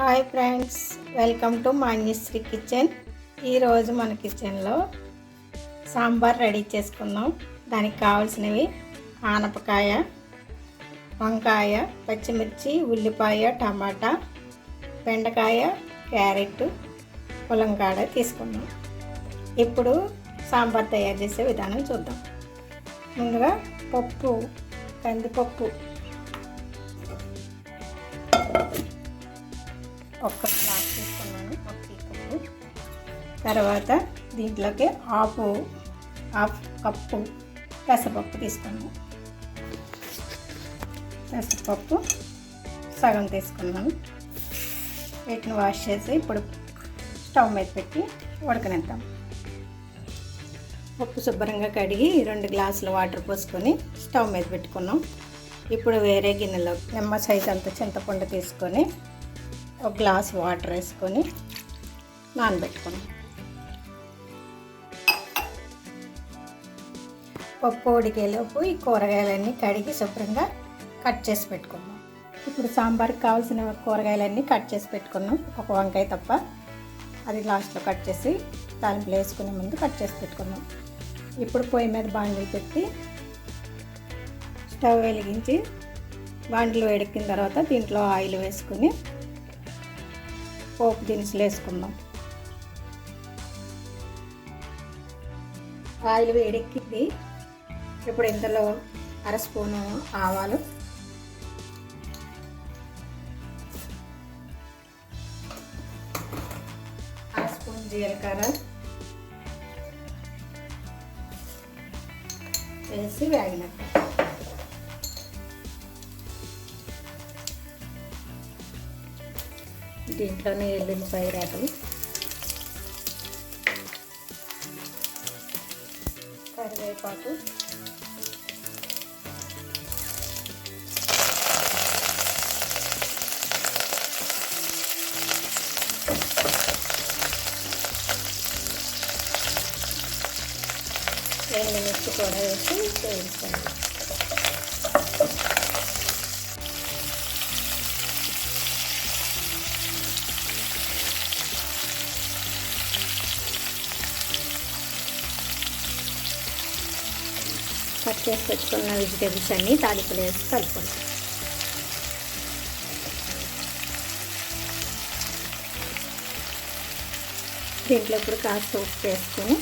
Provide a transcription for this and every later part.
Hi friends welcome to Manyashri kitchen. ఈరోజు మన కిచెన్లో సాంబార్ రెడీ చేసుకుందాం. దానికి కావాల్సినవి ఆనపకాయ వంకాయ పచ్చిమిర్చి ఉల్లిపాయ టమాటా బెండకాయ క్యారెట్ పులంకాడ తీసుకుందాం. ఇప్పుడు సాంబార్ తయారు చేసే విధానం చూద్దాం. ముందుగా పప్పు కందిపప్పు ఒక్క గ్లాస్ తీసుకున్నాను ఒక టీ కప్పు తర్వాత దీంట్లోకి హాఫ్ హాఫ్ కప్పు పెసరపప్పు తీసుకున్నాను. పెసరపప్పు సగం తీసుకున్నాను. వీటిని వాష్ చేసి ఇప్పుడు స్టవ్ మీద పెట్టి ఉడకనిద్దాం. పప్పు శుభ్రంగా కడిగి రెండు గ్లాసులు వాటర్ పోసుకొని స్టవ్ మీద పెట్టుకున్నాం. ఇప్పుడు వేరే గిన్నెలో నిమ్మ సైజ్ అంత చింతపండు తీసుకొని ఒక గ్లాస్ వాటర్ వేసుకొని నానబెట్టుకున్నాం. పప్పు ఉడికేలోపు ఈ కూరగాయలన్నీ కడిగి శుభ్రంగా కట్ చేసి పెట్టుకున్నాం. ఇప్పుడు సాంబార్కి కావాల్సిన కూరగాయలన్నీ కట్ చేసి పెట్టుకున్నాం. ఒక వంకాయ తప్ప అది లాస్ట్లో కట్ చేసి తాలింపులు వేసుకునే ముందు కట్ చేసి పెట్టుకున్నాం. ఇప్పుడు పొయ్యి మీద బాండిల్ పెట్టి స్టవ్ వెలిగించి బాండిల్ వేడెక్కిన తర్వాత దీంట్లో ఆయిల్ వేసుకుని పోపు దినుసులు వేసుకుందాం. ఆయిల్ వేడెక్కింది. ఇప్పుడు ఇందులో అర స్పూను ఆవాలు. అర స్పూన్ జీలకర్ర వేసి వేగినట్టు. దీంట్లోనే ఎల్లుల్లిపాయ రేకలు కరివేపాకు. ఎండుమిర్చి కూడా వేసి వేయించాలి. కట్ చేసి పెట్టుకున్న వెజిటేబుల్స్ అన్నీ తాలింపులు వేసి కలుపుకుంటాం దీంట్లో ఇప్పుడు కాస్త ఉప్పు వేసుకొని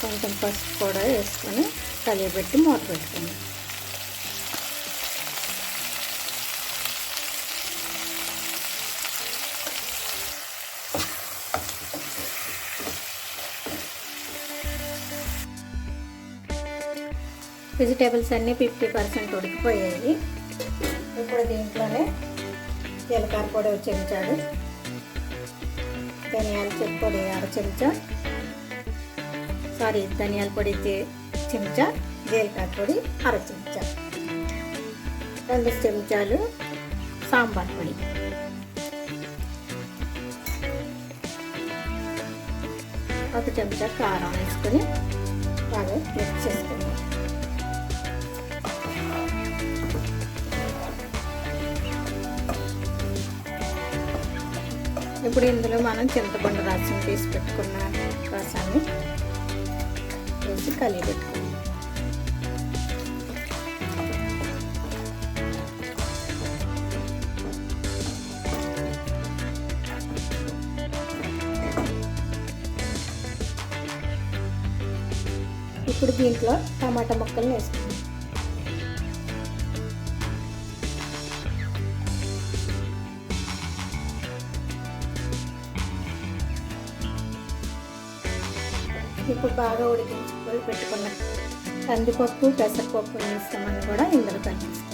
కొంచెం పసుపు కూడా వేసుకొని కలియబెట్టి మూత పెట్టుకుందాం. వెజిటేబుల్స్ అన్నీ ఫిఫ్టీ పర్సెంట్ ఉడికిపోయాయి. ఇప్పుడు దీంట్లోనే జీలకర్ర పొడి ఒక చెంచాడు ధనియాల పొడి అర చెంచా సారీ ధనియాల పొడి చెంచా జీలకర్ర పొడి అర చెంచా. రెండు చెంచాలు సాంబార్ పొడి. ఒక చెంచా కారం వేసుకొని బాగా మిక్స్ చేసుకుందాం. ఇప్పుడు ఇందులో మనం చింతపండు రసం తీసి పెట్టుకున్న రసాన్ని వేసి కలిగి పెట్టుకుందాం. ఇప్పుడు దీంట్లో టమాటా ముక్కలు వేసుకుందాం. ఇప్పుడు బాగా ఉడికించుకొని పెట్టుకున్న కందిపప్పు పెసరపప్పు మిశ్రమాన్ని కూడా ఇందులో కనిపిస్తుంది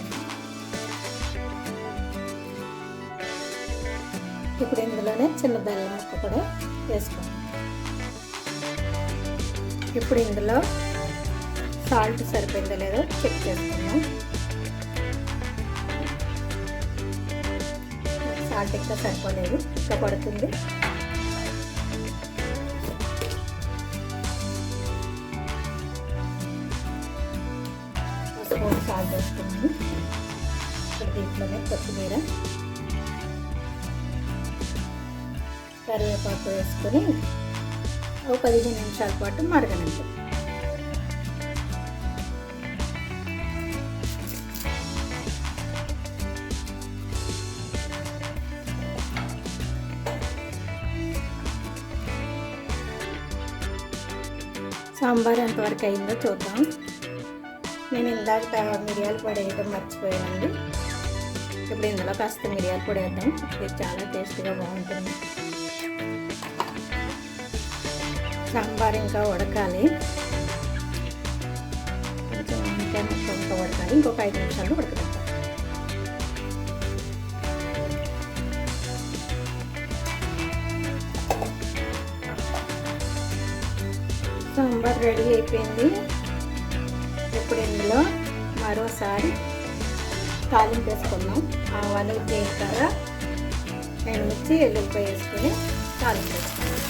ఇప్పుడు ఇందులోనే చిన్న బెల్లం ముక్క కూడా వేసుకోండి ఇప్పుడు ఇందులో సాల్ట్ సరిపోయిందో లేదో చెక్ చేసుకుందాం. సాల్ట్ ఇంకా సరిపోలేదు ఇంకా పడుతుంది. స్పూన్ చేస్తున్నాను ఇప్పుడు దీంట్లోనే కొత్తిమీర కరివేపాకు వేసుకొని ఒక పదిహేను నిమిషాల పాటు మరగనండి సాంబార్ ఎంతవరకు అయిందో చూద్దాం. నేను ఇందాక మిరియాల పొడి వేయడం మర్చిపోయానండి. ఇప్పుడు ఇందులో కాస్త మిరియాల పొడి వేద్దాం. ఇది చాలా టేస్ట్గా బాగుంటుంది. సాంబార్ ఇంకా ఉడకాలి. కొంచెం ఇంకా ఇంకా ఉడకాలి. ఇంకొక ఐదు నిమిషాలు ఉడకబెట్టాలి సాంబార్ రెడీ అయిపోయింది. ఇప్పుడు ఇందులో మరోసారి తాలింపు వేసుకున్నాం ఆవాలు జీలకర్ర ఎండుమిర్చి ఎల్లుల్లిపాయ వేసుకొని తాలింపు వేసుకున్నాం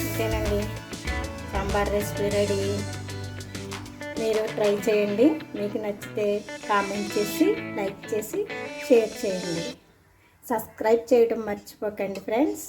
అంతేనండి సాంబార్ రెసిపీ రెడీ. మీరు ట్రై చేయండి. మీకు నచ్చితే కామెంట్ చేసి లైక్ చేసి షేర్ చేయండి. సబ్స్క్రైబ్ చేయడం మర్చిపోకండి friends.